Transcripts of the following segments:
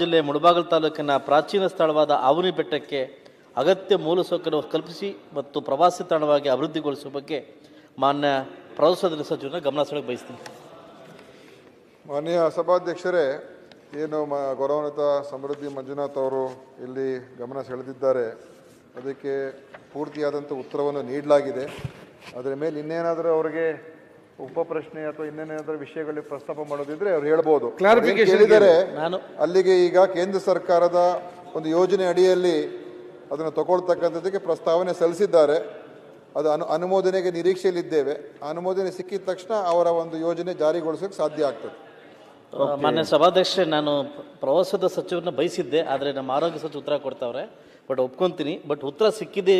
ಜಿಲ್ಲೆ ಮುಳಬಾಗಿಲು ತಾಲೂಕಿನ ಪ್ರಾಚೀನ ಸ್ಥಳವಾದ ಆವನಿ ಬೆಟ್ಟಕ್ಕೆ ಅಗತ್ಯ ಮೂಲಸೌಕರ್ಯ ಕಲ್ಪಿಸಿ ಮತ್ತು ಪ್ರವಾಸಿ ತಾಣವಾಗಿ ಅಭಿವೃದ್ಧಿಗೊಳಿಸುವ ಬಗ್ಗೆ ಮಾನ್ಯ ಪ್ರವಾಸೋದ್ಯಮ ಸಚಿವರನ್ನ ಗಮನ ಸೆಳೆಯಕ್ಕೆ ಬಯಸ್ತೀನಿ. ಮಾನ್ಯ ಸಭಾಧ್ಯಕ್ಷರೇ, ಏನು ಮ ಗೌರವಾನ್ವಿತ ಸಮೃದ್ಧಿ ಮಂಜುನಾಥ್ ಅವರು ಇಲ್ಲಿ ಗಮನ ಸೆಳೆದಿದ್ದಾರೆ. ಅದಕ್ಕೆ ಪೂರ್ತಿಯಾದಂಥ ಉತ್ತರವನ್ನು ನೀಡಲಾಗಿದೆ. ಅದರ ಮೇಲೆ ಇನ್ನೇನಾದರೂ ಅವರಿಗೆ ಉಪ ಪ್ರಶ್ನೆ ಅಥವಾ ಇನ್ನೇನಾದರೂ ವಿಷಯಗಳಲ್ಲಿ ಪ್ರಸ್ತಾಪ ಮಾಡೋದಿದ್ರೆ ಅವ್ರು ಹೇಳ್ಬೋದು. ಹೇಳಿದರೆ ನಾನು ಅಲ್ಲಿಗೆ ಈಗ ಕೇಂದ್ರ ಸರ್ಕಾರದ ಒಂದು ಯೋಜನೆ ಅಡಿಯಲ್ಲಿ ಅದನ್ನು ತಗೊಳ್ತಕ್ಕಂಥದ್ದಕ್ಕೆ ಪ್ರಸ್ತಾವನೆ ಸಲ್ಲಿಸಿದ್ದಾರೆ. ಅದು ಅನು ಅನುಮೋದನೆಗೆ ನಿರೀಕ್ಷೆಯಲ್ಲಿದ್ದೇವೆ. ಆ ಅನುಮೋದನೆ ಸಿಕ್ಕಿದ ತಕ್ಷಣ ಅವರ ಒಂದು ಯೋಜನೆ ಜಾರಿಗೊಳಿಸೋಕೆ ಸಾಧ್ಯ ಆಗ್ತದೆ. ಮಾನ್ಯ ಸಭಾಧ್ಯಕ್ಷೆ ನಾನು ಪ್ರವಾಸದ ಸಚಿವರನ್ನ ಬಯಸಿದ್ದೆ ಆದರೆ ನಮ್ಮ ಆರೋಗ್ಯ ಸಚಿವ ಉತ್ತರ ಕೊಡ್ತಾವ್ರೆ. ಬಟ್ ಒಪ್ಕೊಂತೀನಿ. ಬಟ್ ಉತ್ತರ ಸಿಕ್ಕಿದೆ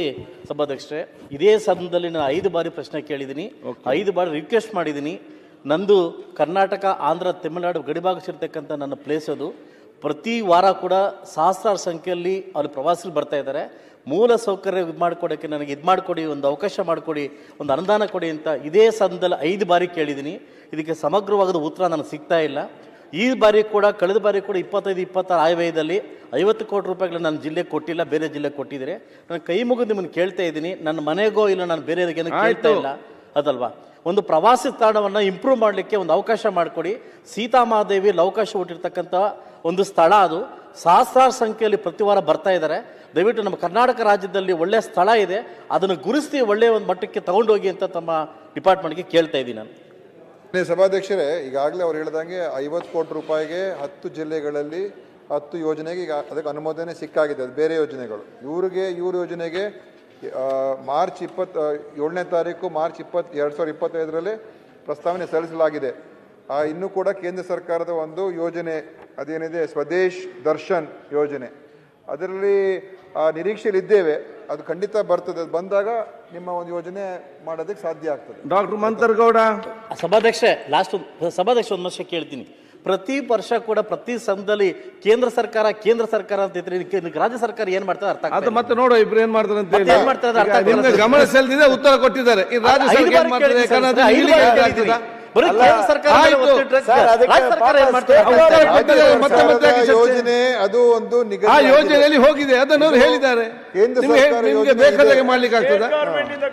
ಸಭಾಧ್ಯಕ್ಷರೇ. ಇದೇ ಸಂದರ್ಭದಲ್ಲಿ ನಾನು ಐದು ಬಾರಿ ಪ್ರಶ್ನೆ ಕೇಳಿದ್ದೀನಿ. ಐದು ಬಾರಿ ರಿಕ್ವೆಸ್ಟ್ ಮಾಡಿದ್ದೀನಿ. ನಂದು ಕರ್ನಾಟಕ ಆಂಧ್ರ ತಮಿಳುನಾಡು ಗಡಿಭಾಗ ಸೇರ್ತಕ್ಕಂಥ ನನ್ನ ಪ್ಲೇಸ್ ಅದು. ಪ್ರತಿ ವಾರ ಕೂಡ ಸಹಸ್ರಾರು ಸಂಖ್ಯೆಯಲ್ಲಿ ಅಲ್ಲಿ ಪ್ರವಾಸಿಗಳು ಬರ್ತಾ ಇದ್ದಾರೆ. ಮೂಲ ಸೌಕರ್ಯ ಇದು ಮಾಡ್ಕೊಡೋಕ್ಕೆ ನನಗೆ ಇದು ಮಾಡಿಕೊಡಿ ಒಂದು ಅವಕಾಶ ಮಾಡಿಕೊಡಿ ಒಂದು ಅನುದಾನ ಕೊಡಿ ಅಂತ ಇದೇ ಸಂದರ್ಭದಲ್ಲಿ ಐದು ಬಾರಿ ಕೇಳಿದ್ದೀನಿ. ಇದಕ್ಕೆ ಸಮಗ್ರವಾದ ಉತ್ತರ ನನಗೆ ಸಿಗ್ತಾ ಇಲ್ಲ. ಈ ಬಾರಿ ಕೂಡ ಕಳೆದ ಬಾರಿ ಕೂಡ ಇಪ್ಪತ್ತೈದು ಇಪ್ಪತ್ತಾರು ಆಯವ್ಯಯದಲ್ಲಿ ಐವತ್ತು ಕೋಟಿ ರೂಪಾಯಿಗಳು ನಾನು ಜಿಲ್ಲೆಗೆ ಕೊಟ್ಟಿಲ್ಲ ಬೇರೆ ಜಿಲ್ಲೆಗೆ ಕೊಟ್ಟಿದ್ದೀರಿ ನಾನು ಕೈ ಮುಗಿದು ನಿಮ್ಮನ್ನು ಕೇಳ್ತಾ ಇದ್ದೀನಿ. ನನ್ನ ಮನೆಗೋ ಇಲ್ಲ ನಾನು ಬೇರೆ ಕೇಳ್ತಾ ಇಲ್ಲ. ಅದಲ್ವಾ? ಒಂದು ಪ್ರವಾಸಿ ತಾಣವನ್ನು ಇಂಪ್ರೂವ್ ಮಾಡಲಿಕ್ಕೆ ಒಂದು ಅವಕಾಶ ಮಾಡಿಕೊಡಿ. ಸೀತಾಮಾದೇವಿ ಅವಕಾಶ ಹುಟ್ಟಿರ್ತಕ್ಕಂಥ ಒಂದು ಸ್ಥಳ ಅದು. ಸಹಸ್ರಾರು ಸಂಖ್ಯೆಯಲ್ಲಿ ಪ್ರತಿ ವಾರ ಬರ್ತಾ ಇದ್ದಾರೆ ದಯವಿಟ್ಟು ನಮ್ಮ ಕರ್ನಾಟಕ ರಾಜ್ಯದಲ್ಲಿ ಒಳ್ಳೆಯ ಸ್ಥಳ ಇದೆ. ಅದನ್ನು ಗುರುಸಿ ಒಳ್ಳೆಯ ಒಂದು ಮಟ್ಟಕ್ಕೆ ತಗೊಂಡೋಗಿ ಅಂತ ತಮ್ಮ ಡಿಪಾರ್ಟ್ಮೆಂಟ್ಗೆ ಕೇಳ್ತಾ ಇದ್ದೀನಿ ನಾನು. ಸಭಾಧ್ಯಕ್ಷರೇ ಈಗಾಗಲೇ ಅವ್ರು ಹೇಳ್ದಂಗೆ ಐವತ್ತು ಕೋಟಿ ರೂಪಾಯಿಗೆ ಹತ್ತು ಜಿಲ್ಲೆಗಳಲ್ಲಿ ಹತ್ತು ಯೋಜನೆಗೆ ಈಗ ಅದಕ್ಕೆ ಅನುಮೋದನೆ ಸಿಕ್ಕಾಗಿದೆ. ಅದು ಬೇರೆ ಯೋಜನೆಗಳು. ಇವ್ರಿಗೆ ಇವ್ರ ಯೋಜನೆಗೆ ಮಾರ್ಚ್ ಇಪ್ಪತ್ತು ಏಳನೇ ತಾರೀಕು ಮಾರ್ಚ್ ಇಪ್ಪತ್ತು ಎರಡು ಸಾವಿರದ ಇಪ್ಪತ್ತೈದರಲ್ಲಿ ಪ್ರಸ್ತಾವನೆ ಸಲ್ಲಿಸಲಾಗಿದೆ. ಆ, ಇನ್ನೂ ಕೂಡ ಕೇಂದ್ರ ಸರ್ಕಾರದ ಒಂದು ಯೋಜನೆ ಅದೇನಿದೆ ಸ್ವದೇಶ್ ದರ್ಶನ್ ಯೋಜನೆ. ಅದರಲ್ಲಿ ನಿರೀಕ್ಷೆಯಲ್ಲಿದ್ದೇವೆ. ಅದು ಖಂಡಿತ ಬರ್ತದೆ. ಅದು ಬಂದಾಗ ನಿಮ್ಮ ಒಂದು ಯೋಜನೆ ಮಾಡೋದಕ್ಕೆ ಸಾಧ್ಯ ಆಗ್ತದೆ. ಡಾಕ್ಟರ್ ಮಂತರ್ಗೌಡ. ಸಭಾಧ್ಯಕ್ಷ ಲಾಸ್ಟ್ ಸಭಾಧ್ಯಕ್ಷ ಒಂದು ವರ್ಷ ಕೇಳ್ತೀನಿ. ಪ್ರತಿ ವರ್ಷ ಕೂಡ ಪ್ರತಿ ಸಂಘದಲ್ಲಿ ಕೇಂದ್ರ ಸರ್ಕಾರ ಕೇಂದ್ರ ಸರ್ಕಾರ ಅಂತ ಇದ್ರೆ ಇದಕ್ಕೆ- ರಾಜ್ಯ ಸರ್ಕಾರ ಏನ್ ಮಾಡ್ತಾರೆ ಅರ್ಥ ಅದು ಮತ್ತೆ ನೋಡು ಇಬ್ರು ಏನ್ ಮಾಡ್ತಾರೆ ಅಂತ ಏನ್ ಮಾಡ್ತಾರೆ ಅರ್ಥ ನಿಮ್ಗೆ ಗಮನ ಸೆಲ್ದಿದೆ ಉತ್ತರ ಕೊಟ್ಟಿದ್ದಾರೆ. ಈ ರಾಜ್ಯ ಸರ್ಕಾರ ಏನ್ ಯಾಕಂದ್ರೆ. ಆಗ್ತದಾ? ಬರೀ ಕೇಂದ್ರ ಸರ್ಕಾರ ಮತ್ತೆ ಮತ್ತೆ ಚರ್ಚೆ? ಅದು ಒಂದು ನಿಗದಿ ಆ ಯೋಜನೆಯಲ್ಲಿ ಹೋಗಿದೆ ಅದನ್ನು ಅವ್ರು ಹೇಳಿದ್ದಾರೆ. ಕೇಂದ್ರ ನಿಮ್ಗೆ ಸರ್ಕಾರ ನಿಮ್ಗೆ ಯೋಜನೆ ಬೇಕಾದಾಗೆ ಇದೆ. ಮಾಡ್ಲಿಕ್ಕೆ ಆಗ್ತದ? ಗೌರ್ಮೆಂಟ್ ಇಂದ